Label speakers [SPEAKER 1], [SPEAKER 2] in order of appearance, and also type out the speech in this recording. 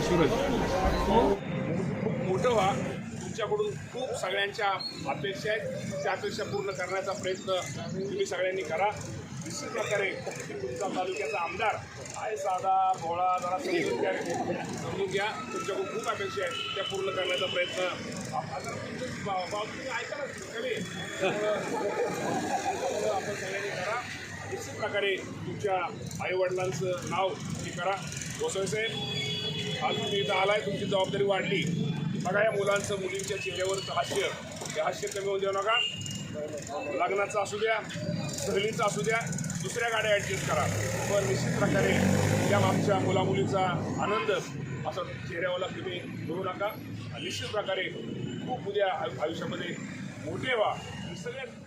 [SPEAKER 1] सूरज. खूप मोठं व्हा. तुमच्याकडून खूप सगळ्यांच्या अपेक्षा आहेत. त्या अपेक्षा पूर्ण करण्याचा प्रयत्न तुम्ही सगळ्यांनी करा. निश्चित प्रकारे तुमचा तालुक्याचा आमदार आहे साधा भोळा जरा समजून घ्या. समजून घ्या तुमच्याकडून खूप अपेक्षा आहेत. त्या पूर्ण करण्याचा प्रयत्न तुम्ही ऐका कमी आपण सगळ्यांनी करा. निश्चित प्रकारे तुमच्या आईवडिलांचं नाव हे करा. गोसावी साहेब आज तुम्ही इथं आलाय. तुमची जबाबदारी वाढली. बघा या मुलांचं मुलींच्या चेहऱ्यावरचं हास्य. ते हास्य कमी होऊन देऊ नका. लग्नाचं असू द्या. सहलीचं असू द्या दुसऱ्या गाड्या ॲडजस्ट करा. पण निश्चित प्रकारे त्या मागच्या मुलामुलीचा आनंद असं चेहऱ्यावाला तुम्ही करू नका. निश्चित प्रकारे खूप उद्या आयुष्यामध्ये मोठे व्हा. सगळ्यात